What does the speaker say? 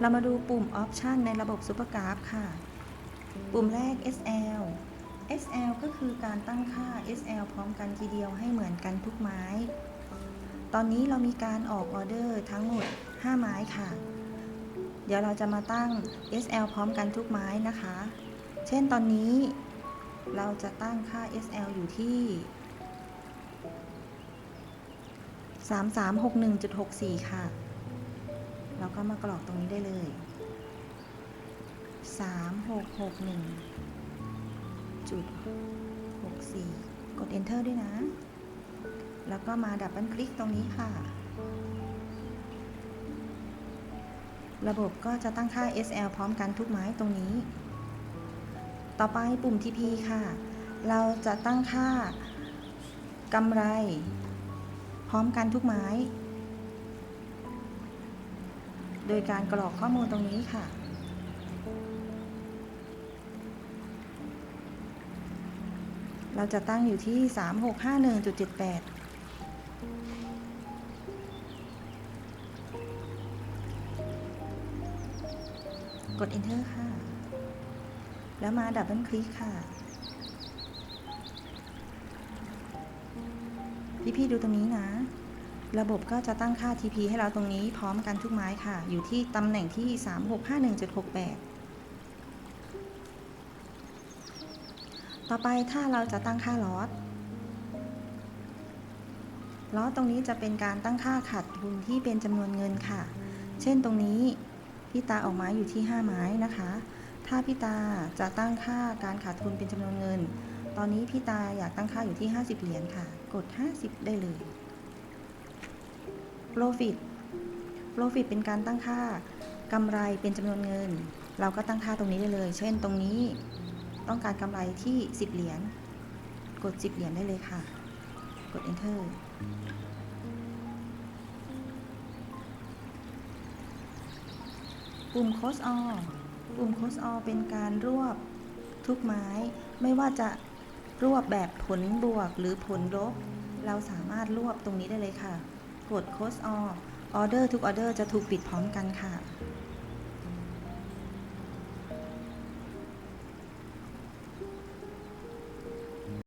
เรามาดูปุ่ม Option ในระบบ Supergraph ค่ะ ปุ่มแรก SL SL ก็คือการตั้งค่า SL พร้อมกันทีเดียวให้เหมือนกันทุกไม้ ตอนนี้เรามีการออกออเดอร์ทั้งหมด 5 ไม้ค่ะ เดี๋ยวเราจะมาตั้ง SL พร้อมกันทุกไม้นะคะ เช่นตอนนี้เราจะตั้งค่า SL อยู่ที่ 3361.64 ค่ะ เราก็มากรอกตรงนี้ได้เลย 3661จุด64 กด enter ด้วยนะ แล้วก็มาดับเบิลคลิกตรงนี้ค่ะ ระบบก็จะตั้งค่า SL พร้อมกันทุกไม้ตรงนี้ ต่อไปปุ่ม TP ค่ะ เราจะตั้งค่ากำไร พร้อมกันทุกไม้ โดยการกรอกข้อมูลตรงนี้ค่ะ เราจะตั้งอยู่ที่ 3651.78กด enter ค่ะ แล้วมาดับเบิลคลิกค่ะ พี่ ๆ ดูตรงนี้นะ ระบบก็จะตั้งค่า TP ให้เราตรงนี้พร้อมกันทุกไม้ค่ะ อยู่ที่ตำแหน่งที่ 3651.68 ต่อไปถ้าเราจะตั้งค่าลอสลอสตรงนี้จะเป็นการตั้งค่าขาดทุนที่เป็นจำนวนเงินค่ะ เช่นตรงนี้พี่ตาออกไม้อยู่ที่ 5 ไม้นะคะ ถ้าพี่ตาจะตั้งค่าการขาดทุนเป็นจำนวนเงิน ตอนนี้พี่ตาอยากตั้งค่าอยู่ที่ 50 เหรียญค่ะ กด 50 ได้เลย profit profit เป็นการตั้งค่ากำไรเป็นจำนวนเงิน เราก็ตั้งค่าตรงนี้ได้เลย เช่นตรงนี้ต้องการกำไรที่ 10 เหรียญ กด 10 เหรียญได้เลยค่ะ กด enter ปุ่ม close all ปุ่ม close all เป็นการรวบทุกไม้ ไม่ว่าจะรวบแบบผลบวกหรือผลลบ เราสามารถรวบตรงนี้ได้เลยค่ะ กด close all order ทุกออเดอร์จะถูกปิดพร้อมกันค่ะ